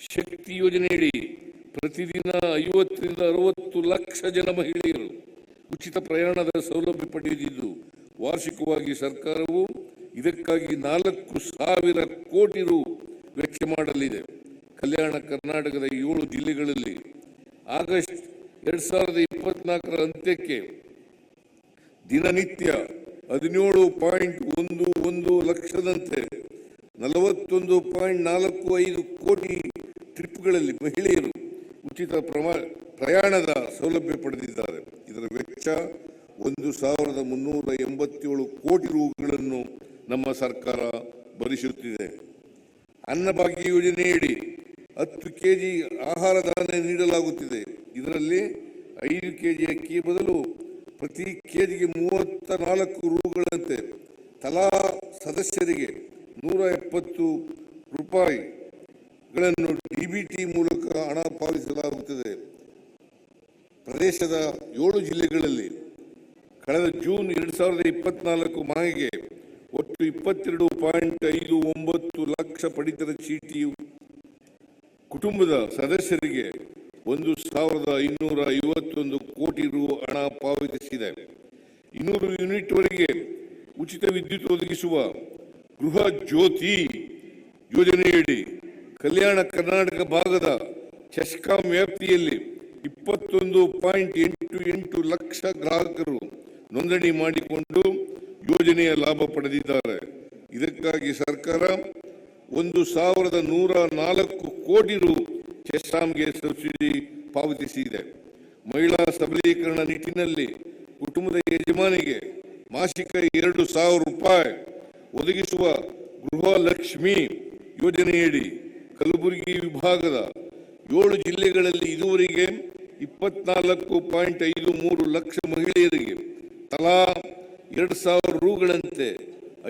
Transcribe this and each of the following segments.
ಶಕ್ತಿ ಯೋಜನೆಯಡಿ ಪ್ರತಿದಿನ ಐವತ್ತರಿಂದ ಅರವತ್ತು ಲಕ್ಷ ಜನ ಮಹಿಳೆಯರು ಉಚಿತ ಪ್ರಯಾಣದ ಸೌಲಭ್ಯ ಪಡೆದಿದ್ದು, ವಾರ್ಷಿಕವಾಗಿ ಸರ್ಕಾರವು ಇದಕ್ಕಾಗಿ ನಾಲ್ಕು ಸಾವಿರ ಕೋಟಿ ರು ವೆಚ್ಚ ಮಾಡಲಿದೆ. ಕಲ್ಯಾಣ ಕರ್ನಾಟಕದ ಏಳು ಜಿಲ್ಲೆಗಳಲ್ಲಿ ಆಗಸ್ಟ್ ಎರಡ್ ಸಾವಿರದ ಇಪ್ಪತ್ನಾಲ್ಕರ ಅಂತ್ಯಕ್ಕೆ ದಿನನಿತ್ಯ ಹದಿನೇಳು ಪಾಯಿಂಟ್ ಒಂದು ಒಂದು ಲಕ್ಷದಂತೆ ನಲವತ್ತೊಂದು ಪಾಯಿಂಟ್ ನಾಲ್ಕು ಐದು ಕೋಟಿ ಟ್ರಿಪ್ಗಳಲ್ಲಿ ಮಹಿಳೆಯರು ಉಚಿತ ಪ್ರಮಾ, ಪ್ರಯಾಣದ ಸೌಲಭ್ಯ ಪಡೆದಿದ್ದಾರೆ. ಇದರ ವೆಚ್ಚ ಒಂದು ಸಾವಿರದ ಮುನ್ನೂರ ಎಂಬತ್ತೇಳು ಕೋಟಿ ರೂಗಳನ್ನು ನಮ್ಮ ಸರ್ಕಾರ ಭರಿಸುತ್ತಿದೆ. ಅನ್ನಭಾಗ್ಯ ಯೋಜನೆಯಡಿ ಹತ್ತು ಕೆಜಿ ಆಹಾರ ಧಾನ್ಯ ನೀಡಲಾಗುತ್ತಿದೆ. ಇದರಲ್ಲಿ ಐದು ಕೆಜಿ ಅಕ್ಕಿ ಬದಲು ಪ್ರತಿ ಕೆಜಿಗೆ ಮೂವತ್ತ ನಾಲ್ಕು ರೂಗಳಂತೆ ತಲಾ ಸದಸ್ಯರಿಗೆ ನೂರ ಎಪ್ಪತ್ತು ರೂಪಾಯಿಗಳನ್ನು ಡಿಬಿಟಿ ಮೂಲಕ ಹಣ ಪಾವತಿಸಲಾಗುತ್ತದೆ. ಪ್ರದೇಶದ ಏಳು ಜಿಲ್ಲೆಗಳಲ್ಲಿ ಕಳೆದ ಜೂನ್ ಎರಡು ಸಾವಿರದ ಇಪ್ಪತ್ನಾಲ್ಕು ಮಾಹಿಗೆ ಒಟ್ಟು ಇಪ್ಪತ್ತೆರಡು ಪಾಯಿಂಟ್ ಐದು ಒಂಬತ್ತು ಲಕ್ಷ ಪಡಿತರ ಚೀಟಿ ಕುಟುಂಬದ ಸದಸ್ಯರಿಗೆ ಒಂದು ಸಾವಿರದ ಇನ್ನೂರ ಐವತ್ತೊಂದು ಕೋಟಿ ರು ಹಣ ಪಾವತಿಸಿದೆ. ಇನ್ನೂರು ಯೂನಿಟ್ವರೆಗೆ ಉಚಿತ ವಿದ್ಯುತ್ ಒದಗಿಸುವ ಗೃಹ ಜ್ಯೋತಿ ಯೋಜನೆಯಡಿ ಕಲ್ಯಾಣ ಕರ್ನಾಟಕ ಭಾಗದ ಚೆಸ್ಕಾಂ ವ್ಯಾಪ್ತಿಯಲ್ಲಿ ಇಪ್ಪತ್ತೊಂದು ಪಾಯಿಂಟ್ ಎಂಟು ಎಂಟು ಲಕ್ಷ ಗ್ರಾಹಕರು ನೋಂದಣಿ ಮಾಡಿಕೊಂಡು ಯೋಜನೆಯ ಲಾಭ ಪಡೆದಿದ್ದಾರೆ. ಇದಕ್ಕಾಗಿ ಸರ್ಕಾರ ಒಂದು ಸಾವಿರದ ನೂರ ನಾಲ್ಕು ಕೋಟಿ ರು ಚೆಸ್ಕಾಂಗೆ ಸಬ್ಸಿಡಿ ಪಾವತಿಸಿದೆ. ಮಹಿಳಾ ಸಬಲೀಕರಣ ನಿಟ್ಟಿನಲ್ಲಿ ಕುಟುಂಬದ ಯಜಮಾನಿಗೆ ಮಾಸಿಕ ಎರಡು ಸಾವಿರ ರೂಪಾಯಿ ಒದಗಿಸುವ ಗೃಹಲಕ್ಷ್ಮಿ ಯೋಜನೆಯಡಿ ಕಲಬುರಗಿ ವಿಭಾಗದ ಏಳು ಜಿಲ್ಲೆಗಳಲ್ಲಿ ಇದುವರೆಗೆ ಇಪ್ಪತ್ನಾಲ್ಕು ಪಾಯಿಂಟ್ ಐದು ಮೂರು ಲಕ್ಷ ಮಹಿಳೆಯರಿಗೆ ತಲಾ ಎರಡು ಸಾವಿರ ರೂಗಳಂತೆ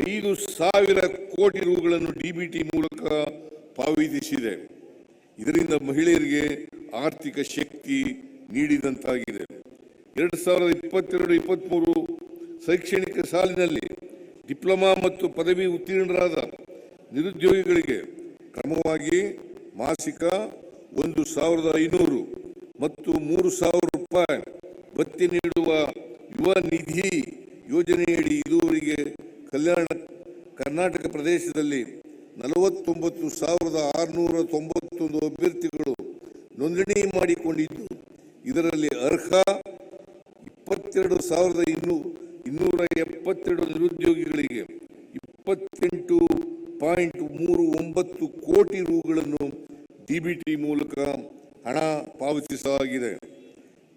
ಐದು ಸಾವಿರ ಕೋಟಿ ರೂಗಳನ್ನು ಡಿಬಿಟಿ ಮೂಲಕ ಪಾವತಿಸಿದೆ. ಇದರಿಂದ ಮಹಿಳೆಯರಿಗೆ ಆರ್ಥಿಕ ಶಕ್ತಿ ನೀಡಿದಂತಾಗಿದೆ. ಎರಡು ಸಾವಿರದ ಇಪ್ಪತ್ತೆರಡು ಇಪ್ಪತ್ತ್ಮೂರು ಶೈಕ್ಷಣಿಕ ಸಾಲಿನಲ್ಲಿ ಡಿಪ್ಲೊಮಾ ಮತ್ತು ಪದವಿ ಉತ್ತೀರ್ಣರಾದ ನಿರುದ್ಯೋಗಿಗಳಿಗೆ ಕ್ರಮವಾಗಿ ಮಾಸಿಕ ಒಂದು ಸಾವಿರದ ಐನೂರು ಮತ್ತು ಮೂರು ಸಾವಿರ ರೂಪಾಯಿ ಭತ್ಯೆ ನೀಡುವ ಯುವ ನಿಧಿ ಯೋಜನೆಯಡಿ ಇದುವರೆಗೆ ಕಲ್ಯಾಣ ಕರ್ನಾಟಕ ಪ್ರದೇಶದಲ್ಲಿ ನಲವತ್ತೊಂಬತ್ತು ಸಾವಿರದ ಆರುನೂರ ತೊಂಬತ್ತೊಂದು ಅಭ್ಯರ್ಥಿಗಳು ನೋಂದಣಿ ಮಾಡಿಕೊಂಡಿದ್ದು, ಇದರಲ್ಲಿ ಅರ್ಹ ಇಪ್ಪತ್ತೆರಡು ಸಾವಿರದ ಇನ್ನೂ ಇನ್ನೂರ ಎಪ್ಪತ್ತೆರಡು ನಿರುದ್ಯೋಗಿಗಳಿಗೆ ಇಪ್ಪತ್ತೆಂಟು ಪಾಯಿಂಟ್ ಮೂರು ಒಂಬತ್ತು ಕೋಟಿ ರೂಗಳನ್ನು ಡಿಬಿಟಿ ಮೂಲಕ ಹಣ ಪಾವತಿಸಲಾಗಿದೆ.